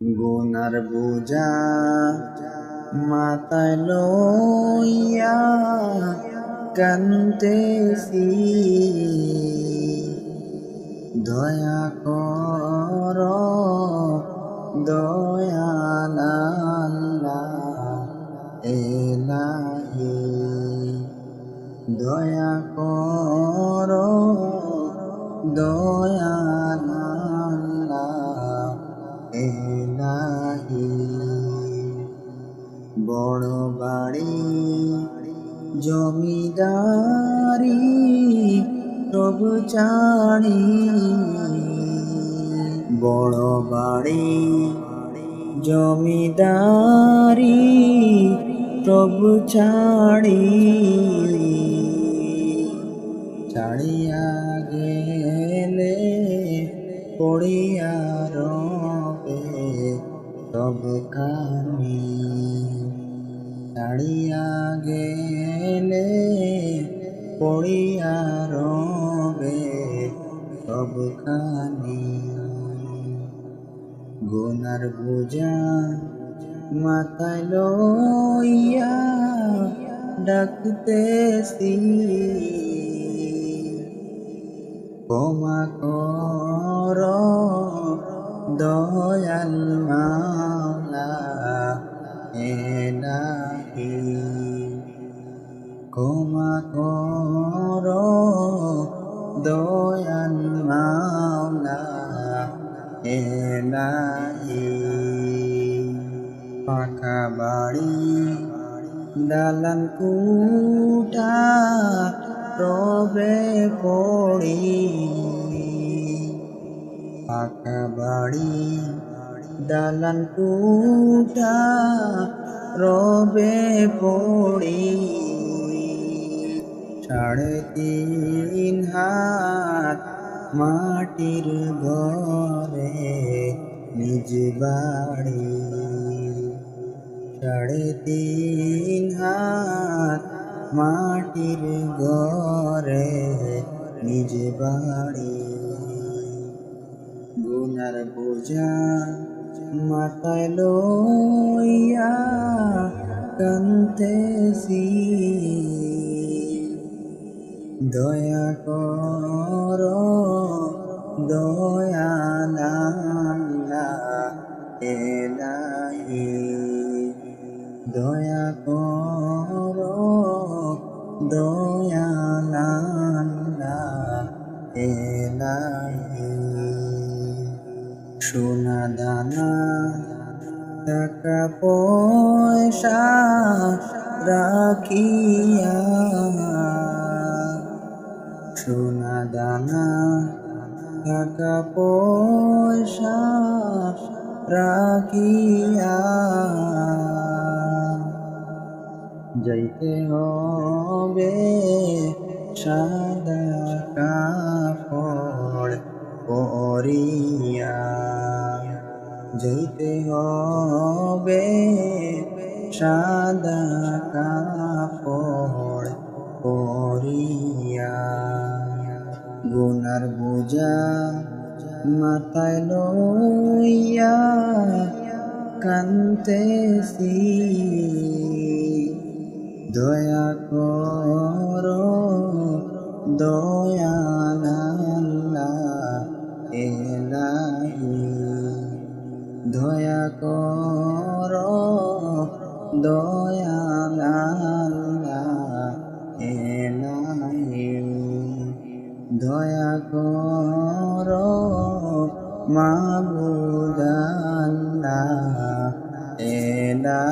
গুনার বোঝা মাথায় লইয়া কান্দেছি দয়া কর দয়াল আল্লাহ এলাহি। দয়া কর। বড় বাড়ি জমিদারি প্রভু চাড়ি বড় বাড়ি জমিদারি প্রভু ছাড়ি ছাড়িয়া গেলে পড়িয়া রবে সব কানি ছাড়িয়া গেলে পড়িয়া রবে সব কানি গুনার বোঝা মাথায় লইয়া ডাকতেছি। ক্ষমা কর দয়াল মাওলা এলাহি ক্ষমা কর, দয়াল মাওলা এলাহি পাকা বাড়ি দালান কুটা, রবে পড়ি। পাকা বাড়ি দালান কুটা রবে পড়ি। সাড়ে তিন হাত মাটির ঘরে নিজ বাড়ি। সাড়ে তিন হাত মাটির ঘরে নিজ বাড়ি। গুনার বোঝা মাথায় লইয়া কান্তেছি। দয়া কর দয়ালা এলাহি। দয়া কর দয়ালা এলাহি। সোনা দানা, টাকা পয়সা রাখিয়া। সোনা দানা, টাকা পয়সা রাখিয়া। যাইতে হবে সাদা কাপড় পরিয়া। যাইতে হবে সাদা কাপড় পরিয়া। গুনার বোঝা মাথায় লইয়া কান্তেছি। দয়া কর দয়ালা দয়া কর দয়ালা এলাহি দয়া কর মাবুদাল্লা এলা